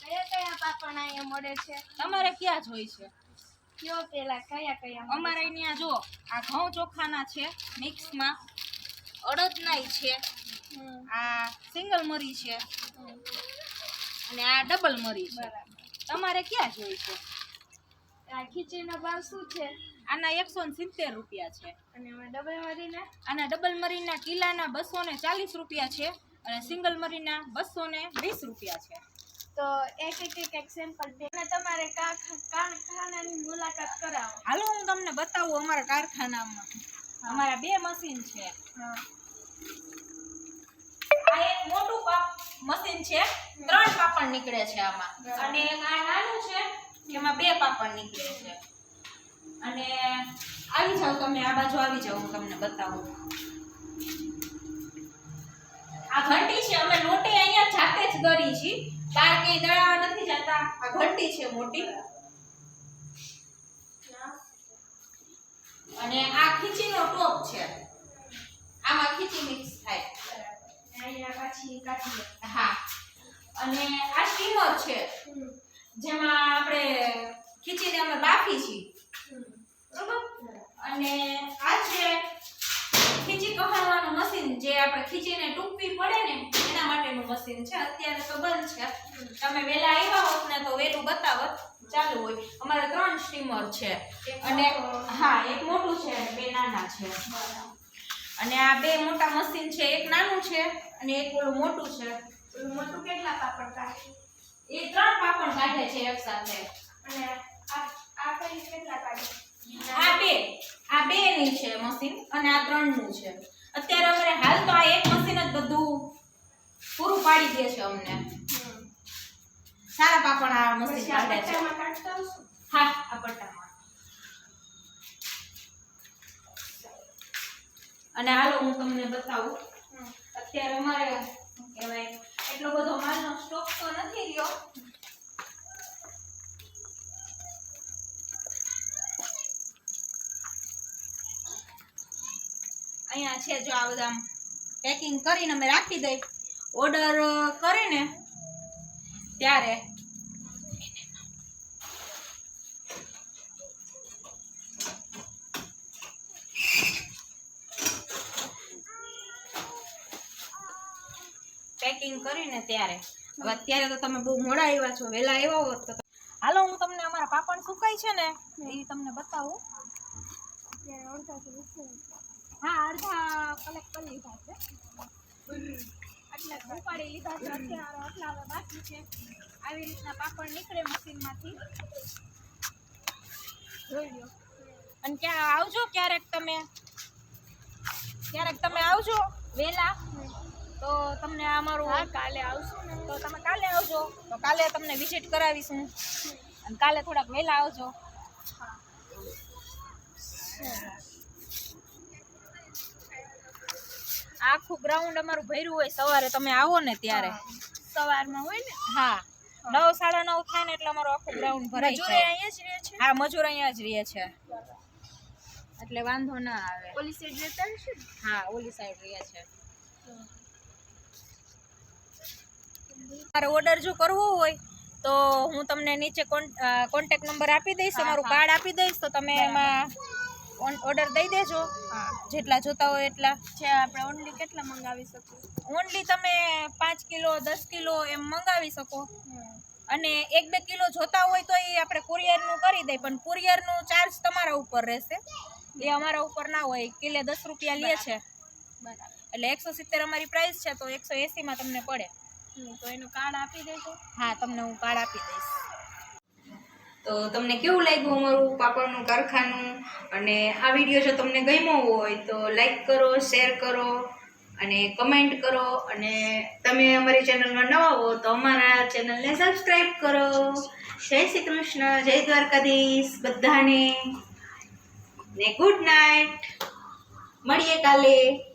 કયા કયા પાપડ અહીંયા મળે છે? તમારે ક્યાં જોઈ છે? કયો પેલા કયા કયા અમારે અહીંયા જો આ ઘઉં ચોખાના છે મિક્સમાં. અડદનાય છે આ સિંગલ મરી છે અને આ ડબલ મરી છે. તમારે ક્યાં જોઈ છે? આ ખીચડીનો ભાવ શું છે? આના એકસો ને સિત્તેર રૂપિયા છે. અને ડબલ મરીના? આના ડબલ મરીના કિલ્લાના બસો ને ચાલીસ રૂપિયા છે અને સિંગલ મરીના બસો ને વીસ રૂપિયા છે. તો એક એક એક એક્ઝામ્પલ દે અને તમારે કારખાનાની મુલાકાત કરાવો. હાલો હું તમને બતાવું અમારા કારખાનામાં. અમારા બે મશીન છે. આ એક મોટું પાપ મશીન છે. ત્રણ પાપડ નીકળે છે આમાં. અને એક આ નાનું છે એમાં બે પાપડ નીકળે છે. અને આવી જાઓ તમે આ બાજુ આવી જાઓ હું તમને બતાવું. આ ઘંટી છે અહીંયા છે. બહાર કઈ દળાવા નથી જતા. આ ઘંટી છે મોટી. અને આ ખીચીનો ટોપ છે. આમાં ખીચી મિક્સ થાય. હા. અને આ સ્ટીમર છે. જેમાં આપણે ખીચીને અમે બાફી છીએ અને આ છે ખીચી કહાવાનું મશીન જે આપણે ખીચીને ટૂંકવી પડે ને માટેનું મશીન છે. અત્યારે તો બંધ છે. તમે વહેલા આવ્યા હોત ને તો વહેલું બતાવત. ચાલુ હોય. અમારે ત્રણ સ્ટીમર છે. અને હા એક મોટું છે બે નાના છે. અને આ બે મોટા મશીન છે. એક નાનું છે અને એક ઓલું મોટું છે. ઓલું મોટું કેટલા પાપડ કાઢે? એ ત્રણ પાપડ કાઢે છે એક સાથે. અને આ આ કઈ કેટલા કાઢે? આ બે. આ બે ની છે મશીન અને આ ત્રણનું છે. અત્યારે અમારે હાલ તો આ એક મશીન જ બધું પૂરું પાડી દે છે અમને. સારા પાપડ આ મસ્તી પાડે છે. હા. આ પટ્ટામાં. અને હાલો હું તમને બતાવું. અત્યારે અમારે કહેવાય એટલો બધો માલનો સ્ટોક તો નથી રહ્યો. અહીંયા છે જો આ બધા પેકિંગ કરીને અમે રાખી દઈ. ઓર્ડર કરીને ત્યારે. પેકિંગ કરીને ત્યારે. હવે અત્યારે તો તમે બહુ મોડા આવ્યા છો વહેલા આવ્યા હોત તો હાલો હું તમને અમારા પાપડ સુકાય છે ને એ તમને બતાવું. હા અડધા કલેક્ટ કરી લીધા છે. એટલે ઉપાડી લીધા છે અત્યારે આટલા હવે બાકી છે આવી રીતના પાપડ નીકળે મશીનમાંથી જોઈ લો અને ક્યાં આવજો ક્યારેક તમે. ક્યારેક તમે આવજો વહેલા. તો તમને અમારું હા કાલે આવશું ને. તો તમે કાલે આવજો. તો કાલે તમને વિઝિટ કરાવીશું. અને કાલે થોડાક વહેલા આવજો. આખું ગ્રાઉન્ડ અમારું ભર્યું હોય સવારે તમે આવો ને ત્યારે. સવારમાં હોય ને? હા. નવ સાડા નવ થાય ને એટલે અમારું આખું ગ્રાઉન્ડ ભરાય મજૂરે અહીંયા જ રહે છે? હા મજૂર અહીંયા જ રહે છે. એટલે વાંધો ના આવે. પોલીસ સાઈડ રહેતા છે હા ઓલી સાઈડ રહે છે. મારે ઓર્ડર જો કરવો હોય તો હું તમને નીચે કોન્ટેક્ટ નંબર આપી દઈશ અમારું કાર્ડ આપી દઈશ તો તમે એમાં ઓર્ડર દઈ દેજો. હા. જેટલા જોતા હોય એટલા. છે આપણે ઓનલી કેટલા મંગાવી શકીએ? ઓનલી તમે પાંચ કિલો દસ કિલો એમ મંગાવી શકો. અને એક બે કિલો જોતા હોય તો એ આપણે કુરિયરનું કરી દઈએ પણ કુરિયરનું ચાર્જ તમારા ઉપર રહેશે. એ અમારા ઉપર ના હોય. કિલે દસ રૂપિયા લે છે. બરાબર. એટલે એકસો સિત્તેર અમારી પ્રાઇસ છે તો એકસો એંસીમાં તમને પડે. તો એનું કાર્ડ આપી દેજો. હા તમને હું કાર્ડ આપી દઈશ. તો તમને કેવું લાગ્યું અમારું પાપડનું કારખાનું? અને આ વીડિયો જો તમને ગમ્યો હોય તો લાઈક કરો શેર કરો અને કમેન્ટ કરો. અને તમે અમારી ચેનલમાં નવા હો તો અમારા ચેનલને સબસ્ક્રાઈબ કરો. જય શ્રી કૃષ્ણ, જય દ્વારકાધીશ બધાને. ને ગુડ નાઇટ મળીએ કાલે.